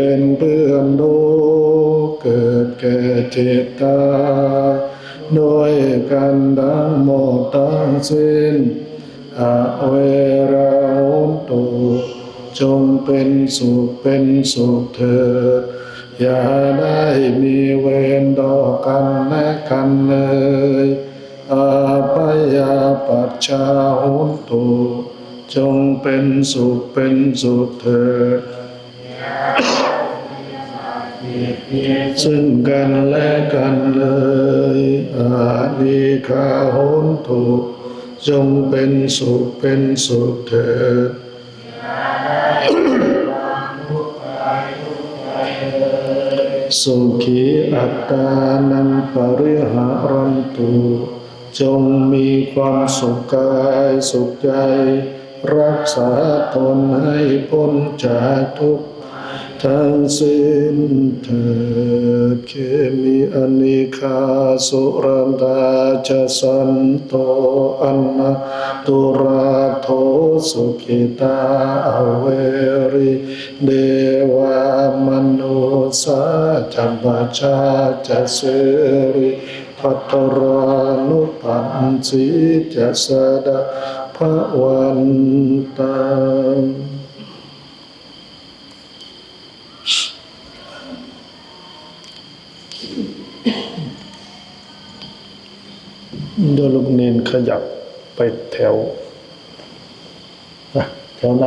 เป็นเพื่อนโลกเกิดแก่เจ็บตายด้วยกันทั้งหมดทั้งสิ้นอาเวราหุนตุจงเป็นสุขเป็นสุขเถิดอย่าได้มีเวรต่อกันและกันเลยอาปยาปัจชาหุนตุจงเป็นสุขเป็นสุขเถิด ซึ่งกันและกันเลยอานิคาหุนตุจงเป็นสุขเป็นสุขเถิดสุขีอัตตานันปริหารันตุจงมีความสุขกายสุขใจ รักษาตนให้พ้นจากทุกข์ ทั้งสิ้นเถิดเคมีอนิคาสุรันตาจะสันโตอันนาตุราโทสุขิตาอเวริเดวามนุสาจัมปชาจะเสริพัตรานุปันสิจะสดาภวันตัง โดยลูกเนนขยับไปแถวแถวหน้า